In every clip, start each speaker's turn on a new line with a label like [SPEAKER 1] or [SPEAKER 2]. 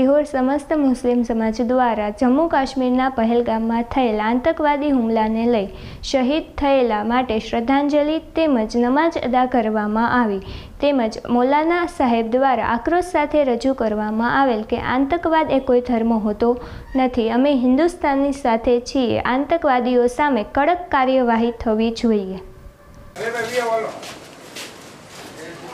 [SPEAKER 1] સિહોર સમસ્ત મુસ્લિમ સમાજ દ્વારા જમ્મુ કાશ્મીરના પહેલગામમાં થયેલા આતંકવાદી હુમલાને લઈ શહીદ થયેલા માટે શ્રદ્ધાંજલિ તેમજ નમાજ અદા કરવામાં આવી. તેમજ મૌલાના સાહેબ દ્વારા આક્રોશ સાથે રજૂ કરવામાં આવેલ કે આતંકવાદ એ કોઈ ધર્મ હોતો નથી. અમે હિન્દુસ્તાનની સાથે છીએ. આતંકવાદીઓ સામે કડક કાર્યવાહી થવી જોઈએ.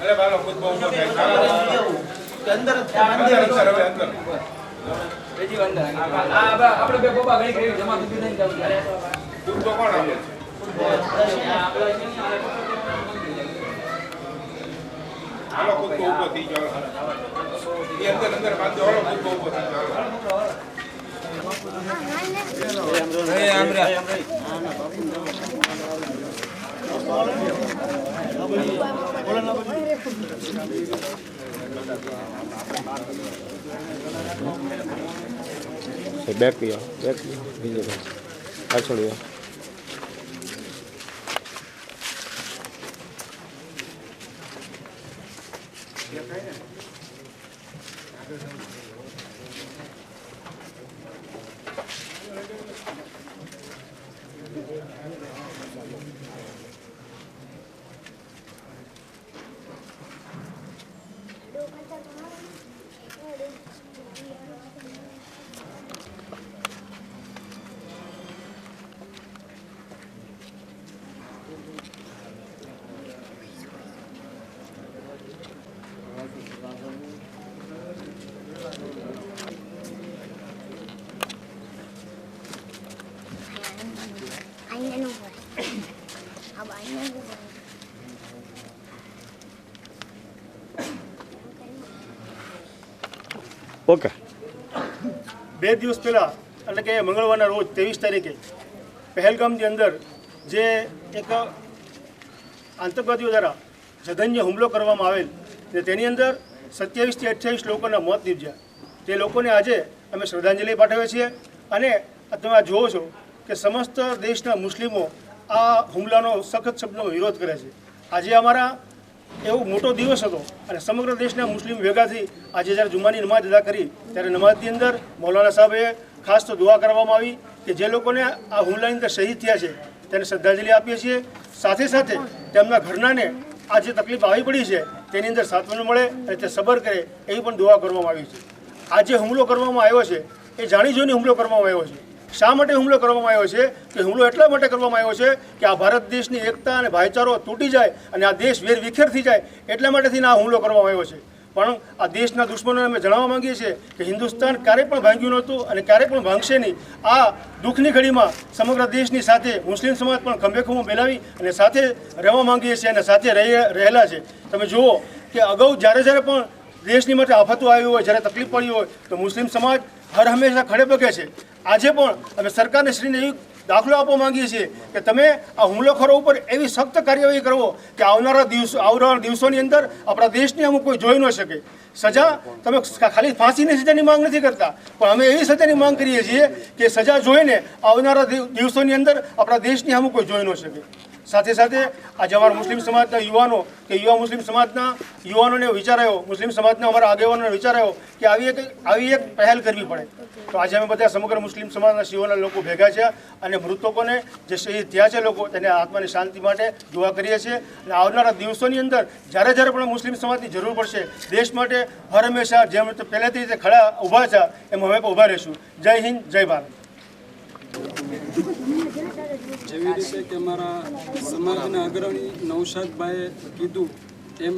[SPEAKER 2] અરે
[SPEAKER 3] બાલો ખુદ બહુ ન થાય અંદર અંદર હવે અંદર
[SPEAKER 2] બીજી અંદર આપણે બે બોબા ઘણી કરી, જમા દુકાન નહીં જાવ. ત્યારે
[SPEAKER 3] ખુદ તો કોણ આપે હાલો ખુદ તો ઊભો થઈ જાઓ એ અંદર અંદર બાંધો હાલો ખુદ તો ઊભો થઈ જાઓ
[SPEAKER 4] બેક લ્યો
[SPEAKER 5] Yep, right in.
[SPEAKER 4] ઓકે.
[SPEAKER 6] બે દિવસ પહેલાં, એટલે કે મંગળવારના રોજ, ત્રેવીસ તારીખે, પહેલગામની અંદર જે એક આતંકવાદીઓ દ્વારા જઘન્ય હુમલો કરવામાં આવેલ, ને તેની અંદર સત્યાવીસથી અઠ્યાવીસ લોકોના મોત નીપજ્યા. તે લોકોને આજે અમે શ્રદ્ધાંજલિ પાઠવીએ છીએ અને તમે આ જુઓ છો કે સમસ્ત દેશના મુસ્લિમો આ હુમલાનો સખત શબ્દનો વિરોધ કરે છે. આજે અમારા એવો મોટો દિવસ હતો અને સમગ્ર દેશના મુસ્લિમ ભેગાથી આજે જ્યારે જુમાની નમાજ અદા કરી ત્યારે નમાજની અંદર મૌલાના સાહેબે ખાસ તો દુઆ કરવામાં આવી કે જે લોકોને આ હુમલાની અંદર શહીદ થયા છે તેને શ્રદ્ધાંજલિ આપીએ છીએ. સાથે સાથે તેમના ઘરનાને આ જે તકલીફ આવી પડી છે તેની અંદર સાંત્વન મળે અને તે સબર કરે એવી પણ દુઆ કરવામાં આવી છે. આ જે હુમલો કરવામાં આવ્યો છે એ જાણી જોઈને હુમલો કરવામાં આવ્યો છે. શા માટે હુમલો કરવામાં આવ્યો છે? કે હુમલો એટલા માટે કરવામાં આવ્યો છે કે આ ભારત દેશની એકતા અને ભાઈચારો તૂટી જાય અને આ દેશ વેર વિખેર થઈ જાય એટલા માટેથી આ હુમલો કરવામાં આવ્યો છે. પણ આ દેશના દુશ્મનોને અમે જણાવવા માંગીએ છીએ કે હિન્દુસ્તાન ક્યારેય પણ ભાંગ્યું નહોતું અને ક્યારેય પણ ભાંગશે નહીં. આ દુઃખની ઘડીમાં સમગ્ર દેશની સાથે મુસ્લિમ સમાજ પણ ખંભે ખંભો મેલાવી અને સાથે રહેવા માંગીએ છીએ અને સાથે રહી, રહેલા છે. તમે જુઓ કે અગાઉ જ્યારે જ્યારે પણ દેશની માટે આફતો આવી હોય, જ્યારે તકલીફ પડી હોય, તો મુસ્લિમ સમાજ હર હંમેશા ખડે પગે છે. આજે પણ અમે સરકારને શ્રીને એવી દાખલો આપવા માંગીએ છીએ કે તમે આ હુમલાખોરો ઉપર એવી સખ્ત કાર્યવાહી કરવો કે આવનારા દિવસો આવનારા દિવસોની અંદર આપણા દેશની અમુક કોઈ જોઈ ન શકે. સજા તમે ખાલી ફાંસીની સજાની માંગ નથી કરતા, પણ અમે એવી સજાની માંગ કરીએ છીએ કે સજા જોઈને આવનારા દિવ- દિવસોની અંદર આપણા દેશની અમુક કોઈ જોઈ ન શકે. સાથે સાથે આજે અમારા મુસ્લિમ સમાજના યુવાનો, કે યુવા મુસ્લિમ સમાજના યુવાનોને વિચાર આવ્યો મુસ્લિમ સમાજના અમારા આગેવાનોને વિચાર આવ્યો કે આવી એક આવી એક પહેલ કરવી પડે. તો આજે અમે બધા સમગ્ર મુસ્લિમ સમાજના શિવોના લોકો ભેગા છે અને મૃતકોને જે શહીદ થયા છે લોકો, તેને આત્માની શાંતિ માટે દુઆ કરીએ છીએ. અને આવનારા દિવસોની અંદર જ્યારે જ્યારે પણ મુસ્લિમ સમાજની જરૂર પડશે, દેશ માટે હર હંમેશા જેમ પહેલેથી રીતે ખડા ઊભા છે, એમ હવે ઊભા રહીશું. જય હિન્દ, જય ભારત.
[SPEAKER 7] જેવી રીતે કે અમારા સમાજના અગ્રણી નૌશાદભાઈએ કીધું, એમ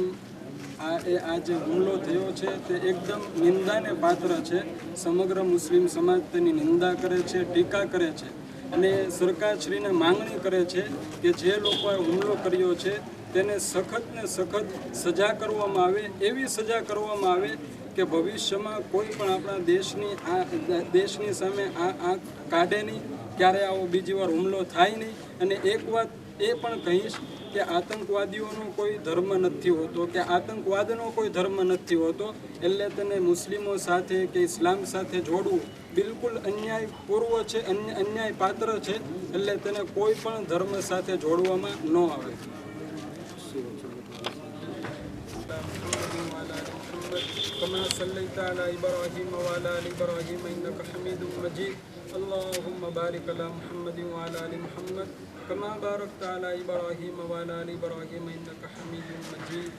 [SPEAKER 7] આ એ આ જે હુમલો થયો છે તે એકદમ નિંદાને પાત્ર છે. સમગ્ર મુસ્લિમ સમાજ તેની નિંદા કરે છે, ટીકા કરે છે. અને સરકારશ્રીને માંગણી કરે છે કે જે લોકોએ હુમલો કર્યો છે તેને સખત ને સખત સજા કરવામાં આવે, એવી સજા કરવામાં આવે કે ભવિષ્યમાં કોઈ પણ આપણા દેશની આ દેશની સામે આ આંખ કાઢે નહીં, ક્યારે આવો બીજી વાર હુમલો થાય નહીં. અને એક વાત એ પણ કહીશ કે આતંકવાદીઓનો કોઈ ધર્મ નથી હોતો, કે આતંકવાદનો કોઈ ધર્મ નથી હોતો, એટલે તેને મુસ્લિમો સાથે કે ઇસ્લામ સાથે જોડવું બિલકુલ અન્યાય પૂર્વ છે અન્ય અન્યાય પાત્ર છે, એટલે તેને કોઈ પણ ધર્મ સાથે જોડવામાં ન આવે. كما صليت على إبراهيم وعلى آل إبراهيم إنك حميد مجيد. اللهم بارك على محمد وعلى آل محمد كما باركت على إبراهيم وعلى آل إبراهيم إنك حميد مجيد.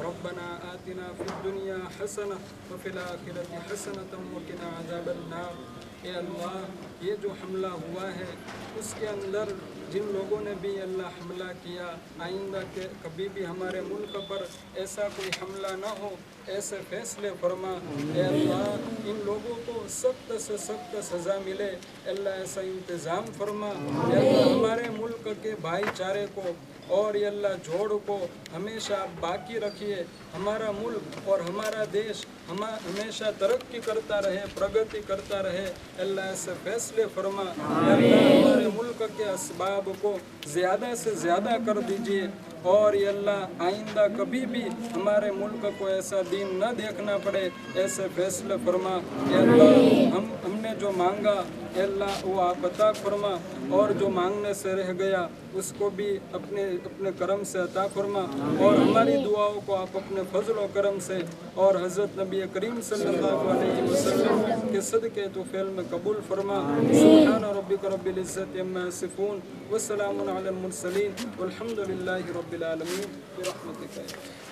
[SPEAKER 7] ربنا آتنا في الدنيا حسنة وفي الآخرة حسنة وقنا عذاب النار. اے اللہ، یہ جو حملہ ہوا ہے، اس کے اندر جن لوگوں نے بھی اللہ حملہ کیا آئندہ کہ کبھی بھی ہمارے ملک پر ایسا کوئی حملہ نہ ہو ایسے فیصلے فرما۔ اے اللہ ان لوگوں کو سخت سے سخت سزا ملے۔ اللہ ایسا انتظام فرما۔ اے اللہ ہمارے ملک کے بھائی چارے کو اور اللہ جوڑ کو ہمیشہ باقی رکھیے۔ ہمارا ملک اور ہمارا دیش ہم ہمیشہ ترقی کرتا رہے، پرگتی کرتا رہے۔ اللہ سے فیصلے فرما۔ اللہ ہمارے ملک کے اسباب کو زیادہ سے زیادہ کر دیجیے اور یہ اللہ آئندہ کبھی بھی ہمارے ملک کو ایسا دین نہ دیکھنا پڑے ایسے فیصلے فرما اے اللہ ہم ہم نے جو مانگا اے اللہ وہ آپ عطا فرما اور جو مانگنے سے رہ گیا اس کو بھی اپنے اپنے کرم سے عطا فرما اور ہماری دعاؤں کو آپ اپنے فضل و کرم سے اور حضرت نبی کریم صلی اللہ علیہ وسلم بك صدق المقبول فرما سبحان ربك رب العزة يما يصفون والسلام على المرسلين والحمد لله رب العالمين برحمتك. يا